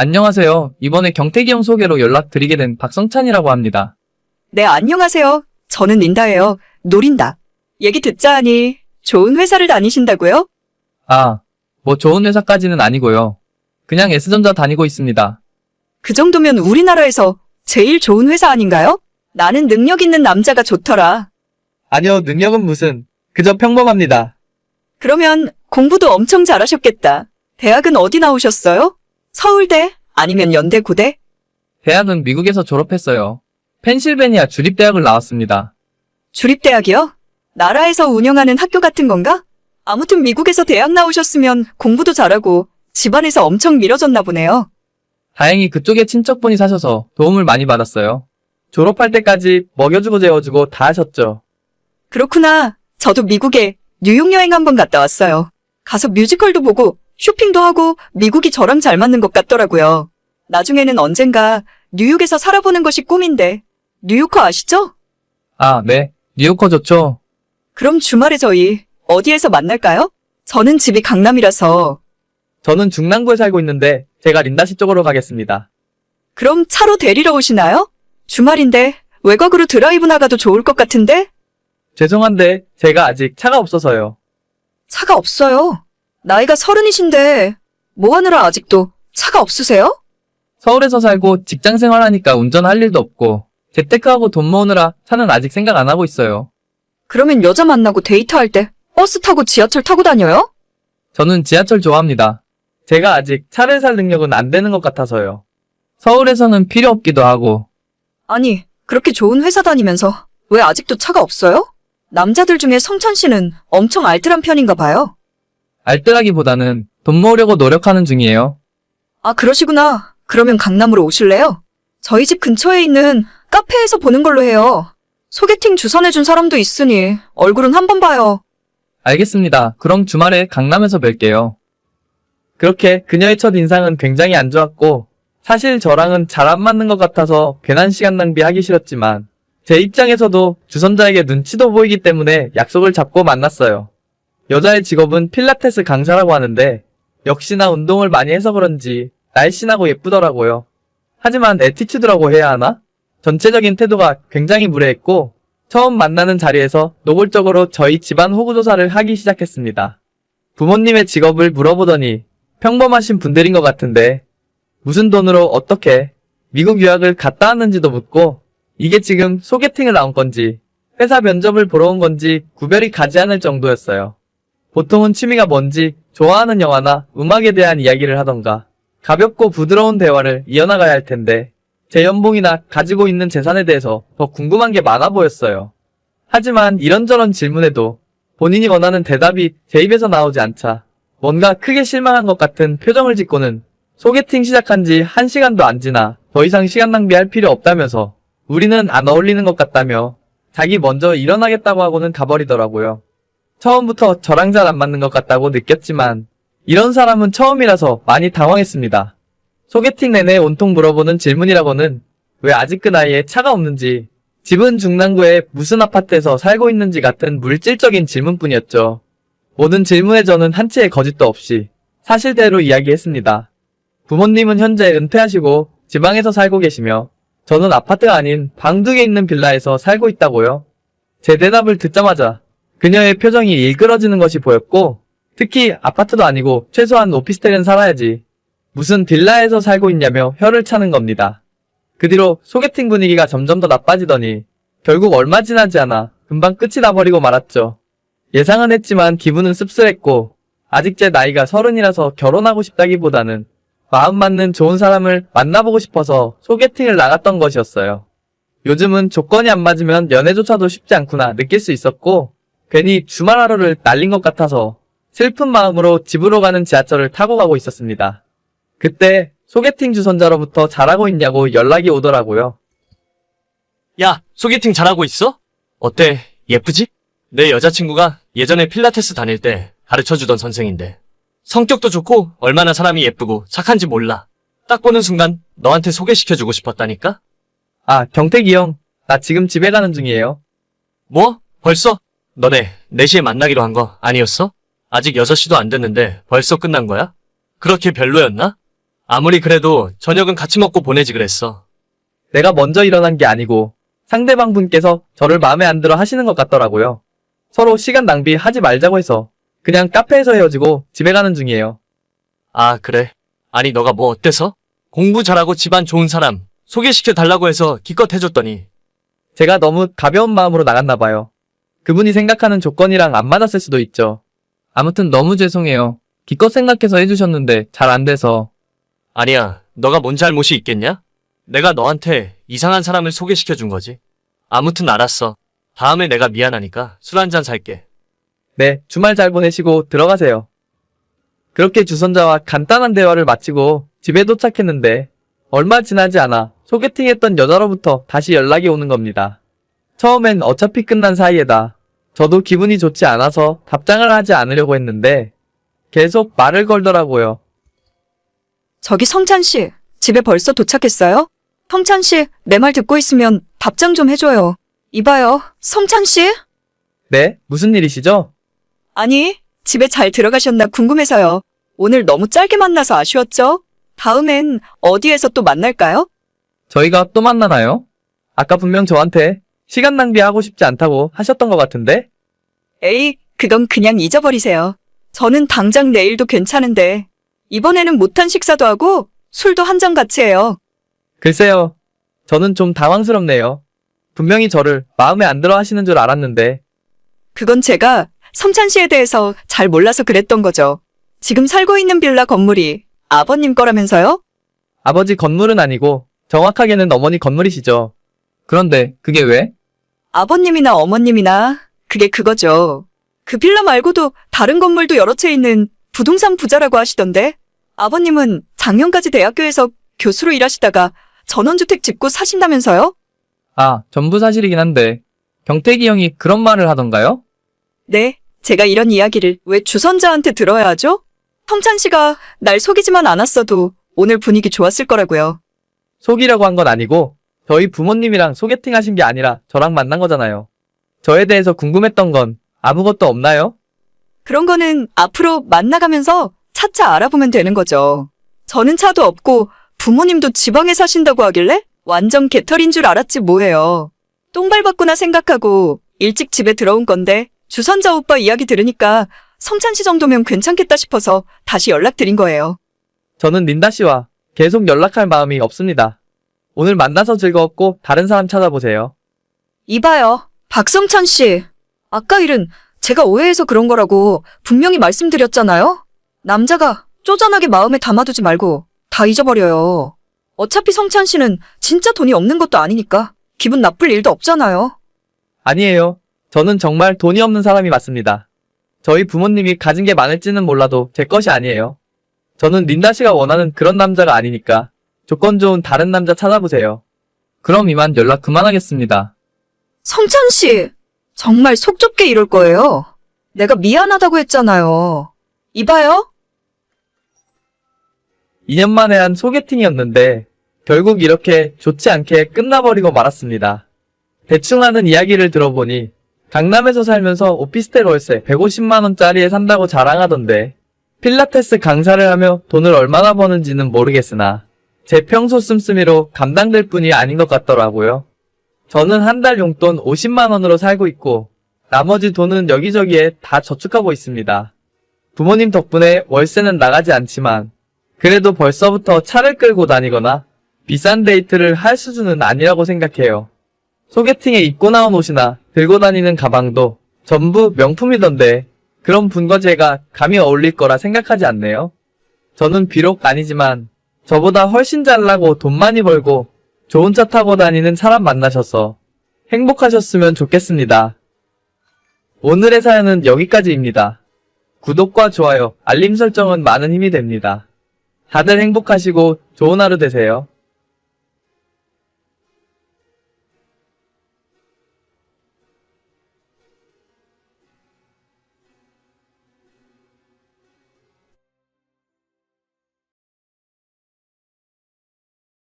안녕하세요. 이번에 경태기 형 소개로 연락드리게 된 박성찬이라고 합니다. 네, 안녕하세요. 저는 린다예요. 노린다. 얘기 듣자 하니 좋은 회사를 다니신다고요? 아, 뭐 좋은 회사까지는 아니고요. 그냥 S전자 다니고 있습니다. 그 정도면 우리나라에서 제일 좋은 회사 아닌가요? 나는 능력 있는 남자가 좋더라. 아니요, 능력은 무슨. 그저 평범합니다. 그러면 공부도 엄청 잘하셨겠다. 대학은 어디 나오셨어요? 서울대? 아니면 연대 고대? 대학은 미국에서 졸업했어요. 펜실베니아 주립대학을 나왔습니다. 주립대학이요? 나라에서 운영하는 학교 같은 건가? 아무튼 미국에서 대학 나오셨으면 공부도 잘하고 집안에서 엄청 밀어줬나 보네요. 다행히 그쪽에 친척분이 사셔서 도움을 많이 받았어요. 졸업할 때까지 먹여주고 재워주고 다 하셨죠. 그렇구나. 저도 미국에 뉴욕 여행 한번 갔다 왔어요. 가서 뮤지컬도 보고 쇼핑도 하고 미국이 저랑 잘 맞는 것 같더라고요. 나중에는 언젠가 뉴욕에서 살아보는 것이 꿈인데. 뉴요커 아시죠? 아, 네. 뉴요커 좋죠? 그럼 주말에 저희 어디에서 만날까요? 저는 집이 강남이라서. 저는 중랑구에 살고 있는데 제가 린다시 쪽으로 가겠습니다. 그럼 차로 데리러 오시나요? 주말인데 외곽으로 드라이브 나가도 좋을 것 같은데? 죄송한데 제가 아직 차가 없어서요. 차가 없어요. 나이가 서른이신데 뭐 하느라 아직도 차가 없으세요? 서울에서 살고 직장 생활하니까 운전할 일도 없고 재테크하고 돈 모으느라 차는 아직 생각 안 하고 있어요. 그러면 여자 만나고 데이트할 때 버스 타고 지하철 타고 다녀요? 저는 지하철 좋아합니다. 제가 아직 차를 살 능력은 안 되는 것 같아서요. 서울에서는 필요 없기도 하고 아니, 그렇게 좋은 회사 다니면서 왜 아직도 차가 없어요? 남자들 중에 성찬 씨는 엄청 알뜰한 편인가 봐요. 알뜰하기보다는 돈 모으려고 노력하는 중이에요. 아, 그러시구나. 그러면 강남으로 오실래요? 저희 집 근처에 있는 카페에서 보는 걸로 해요. 소개팅 주선해준 사람도 있으니 얼굴은 한 번 봐요. 알겠습니다. 그럼 주말에 강남에서 뵐게요. 그렇게 그녀의 첫 인상은 굉장히 안 좋았고 사실 저랑은 잘 안 맞는 것 같아서 괜한 시간 낭비하기 싫었지만 제 입장에서도 주선자에게 눈치도 보이기 때문에 약속을 잡고 만났어요. 여자의 직업은 필라테스 강사라고 하는데 역시나 운동을 많이 해서 그런지 날씬하고 예쁘더라고요. 하지만 에티튜드라고 해야 하나? 전체적인 태도가 굉장히 무례했고 처음 만나는 자리에서 노골적으로 저희 집안 호구조사를 하기 시작했습니다. 부모님의 직업을 물어보더니 평범하신 분들인 것 같은데 무슨 돈으로 어떻게 미국 유학을 갔다 왔는지도 묻고 이게 지금 소개팅을 나온 건지 회사 면접을 보러 온 건지 구별이 가지 않을 정도였어요. 보통은 취미가 뭔지 좋아하는 영화나 음악에 대한 이야기를 하던가 가볍고 부드러운 대화를 이어나가야 할 텐데 제 연봉이나 가지고 있는 재산에 대해서 더 궁금한 게 많아 보였어요. 하지만 이런저런 질문에도 본인이 원하는 대답이 제 입에서 나오지 않자 뭔가 크게 실망한 것 같은 표정을 짓고는 소개팅 시작한 지 한시간도안 지나 더 이상 시간 낭비할 필요 없다면서 우리는 안 어울리는 것 같다며 자기 먼저 일어나겠다고 하고는 가버리더라고요. 처음부터 저랑 잘 안 맞는 것 같다고 느꼈지만 이런 사람은 처음이라서 많이 당황했습니다. 소개팅 내내 온통 물어보는 질문이라고는 왜 아직 그 나이에 차가 없는지, 집은 중랑구에 무슨 아파트에서 살고 있는지 같은 물질적인 질문뿐이었죠. 모든 질문에 저는 한치의 거짓도 없이 사실대로 이야기했습니다. 부모님은 현재 은퇴하시고 지방에서 살고 계시며 저는 아파트가 아닌 방둑에 있는 빌라에서 살고 있다고요. 제 대답을 듣자마자 그녀의 표정이 일그러지는 것이 보였고 특히 아파트도 아니고 최소한 오피스텔은 살아야지 무슨 빌라에서 살고 있냐며 혀를 차는 겁니다. 그 뒤로 소개팅 분위기가 점점 더 나빠지더니 결국 얼마 지나지 않아 금방 끝이 나버리고 말았죠. 예상은 했지만 기분은 씁쓸했고 아직 제 나이가 서른이라서 결혼하고 싶다기보다는 마음 맞는 좋은 사람을 만나보고 싶어서 소개팅을 나갔던 것이었어요. 요즘은 조건이 안 맞으면 연애조차도 쉽지 않구나 느낄 수 있었고 괜히 주말 하루를 날린 것 같아서 슬픈 마음으로 집으로 가는 지하철을 타고 가고 있었습니다. 그때 소개팅 주선자로부터 잘하고 있냐고 연락이 오더라고요. 야, 소개팅 잘하고 있어? 어때? 예쁘지? 내 여자친구가 예전에 필라테스 다닐 때 가르쳐주던 선생인데. 성격도 좋고 얼마나 사람이 예쁘고 착한지 몰라. 딱 보는 순간 너한테 소개시켜주고 싶었다니까? 아, 경택이 형. 나 지금 집에 가는 중이에요. 뭐? 벌써? 너네 4시에 만나기로 한 거 아니었어? 아직 6시도 안 됐는데 벌써 끝난 거야? 그렇게 별로였나? 아무리 그래도 저녁은 같이 먹고 보내지 그랬어. 내가 먼저 일어난 게 아니고 상대방 분께서 저를 마음에 안 들어 하시는 것 같더라고요. 서로 시간 낭비하지 말자고 해서 그냥 카페에서 헤어지고 집에 가는 중이에요. 아, 그래. 아니, 너가 뭐 어때서? 공부 잘하고 집안 좋은 사람 소개시켜 달라고 해서 기껏 해줬더니 제가 너무 가벼운 마음으로 나갔나 봐요. 그분이 생각하는 조건이랑 안 맞았을 수도 있죠. 아무튼 너무 죄송해요. 기껏 생각해서 해주셨는데 잘 안 돼서 아니야, 너가 뭔 잘못이 있겠냐? 내가 너한테 이상한 사람을 소개시켜 준 거지. 아무튼 알았어. 다음에 내가 미안하니까 술 한 잔 살게. 네, 주말 잘 보내시고 들어가세요. 그렇게 주선자와 간단한 대화를 마치고 집에 도착했는데 얼마 지나지 않아 소개팅했던 여자로부터 다시 연락이 오는 겁니다. 처음엔 어차피 끝난 사이에다 저도 기분이 좋지 않아서 답장을 하지 않으려고 했는데 계속 말을 걸더라고요. 저기 성찬 씨, 집에 벌써 도착했어요? 성찬 씨, 내 말 듣고 있으면 답장 좀 해줘요. 이봐요, 성찬 씨? 네, 무슨 일이시죠? 아니, 집에 잘 들어가셨나 궁금해서요. 오늘 너무 짧게 만나서 아쉬웠죠? 다음엔 어디에서 또 만날까요? 저희가 또 만나나요? 아까 분명 저한테 시간 낭비하고 싶지 않다고 하셨던 것 같은데? 에이, 그건 그냥 잊어버리세요. 저는 당장 내일도 괜찮은데, 이번에는 못한 식사도 하고, 술도 한 잔 같이 해요. 글쎄요. 저는 좀 당황스럽네요. 분명히 저를 마음에 안 들어 하시는 줄 알았는데, 그건 제가 성찬 씨에 대해서 잘 몰라서 그랬던 거죠. 지금 살고 있는 빌라 건물이 아버님 거라면서요? 아버지 건물은 아니고, 정확하게는 어머니 건물이시죠. 그런데 그게 왜? 아버님이나 어머님이나 그게 그거죠. 그 빌라 말고도 다른 건물도 여러 채 있는 부동산 부자라고 하시던데 아버님은 작년까지 대학교에서 교수로 일하시다가 전원주택 짓고 사신다면서요? 아, 전부 사실이긴 한데, 경태기 형이 그런 말을 하던가요? 네, 제가 이런 이야기를 왜 주선자한테 들어야 하죠? 성찬 씨가 날 속이지만 않았어도 오늘 분위기 좋았을 거라고요. 속이려고 한 건 아니고, 저희 부모님이랑 소개팅 하신 게 아니라 저랑 만난 거잖아요. 저에 대해서 궁금했던 건 아무것도 없나요? 그런 거는 앞으로 만나가면서 차차 알아보면 되는 거죠. 저는 차도 없고 부모님도 지방에 사신다고 하길래 완전 개털인 줄 알았지 뭐예요. 똥발 받구나 생각하고 일찍 집에 들어온 건데 주선자 오빠 이야기 들으니까 성찬 씨 정도면 괜찮겠다 싶어서 다시 연락드린 거예요. 저는 린다 씨와 계속 연락할 마음이 없습니다. 오늘 만나서 즐거웠고, 다른 사람 찾아보세요. 이봐요. 박성찬 씨. 아까 일은 제가 오해해서 그런 거라고 분명히 말씀드렸잖아요? 남자가 쪼잔하게 마음에 담아두지 말고 다 잊어버려요. 어차피 성찬 씨는 진짜 돈이 없는 것도 아니니까 기분 나쁠 일도 없잖아요. 아니에요. 저는 정말 돈이 없는 사람이 맞습니다. 저희 부모님이 가진 게 많을지는 몰라도 제 것이 아니에요. 저는 린다 씨가 원하는 그런 남자가 아니니까 조건 좋은 다른 남자 찾아보세요. 그럼 이만 연락 그만하겠습니다. 성찬 씨, 정말 속 좁게 이럴 거예요. 내가 미안하다고 했잖아요. 이봐요. 2년 만에 한 소개팅이었는데 결국 이렇게 좋지 않게 끝나버리고 말았습니다. 대충 하는 이야기를 들어보니 강남에서 살면서 오피스텔 월세 150만원짜리에 산다고 자랑하던데 필라테스 강사를 하며 돈을 얼마나 버는지는 모르겠으나 제 평소 씀씀이로 감당될 뿐이 아닌 것 같더라고요. 저는 한 달 용돈 50만원으로 살고 있고 나머지 돈은 여기저기에 다 저축하고 있습니다. 부모님 덕분에 월세는 나가지 않지만 그래도 벌써부터 차를 끌고 다니거나 비싼 데이트를 할 수준은 아니라고 생각해요. 소개팅에 입고 나온 옷이나 들고 다니는 가방도 전부 명품이던데 그런 분과 제가 감히 어울릴 거라 생각하지 않네요. 저는 비록 아니지만 저보다 훨씬 잘나고 돈 많이 벌고 좋은 차 타고 다니는 사람 만나셔서 행복하셨으면 좋겠습니다. 오늘의 사연은 여기까지입니다. 구독과 좋아요, 알림 설정은 많은 힘이 됩니다. 다들 행복하시고 좋은 하루 되세요.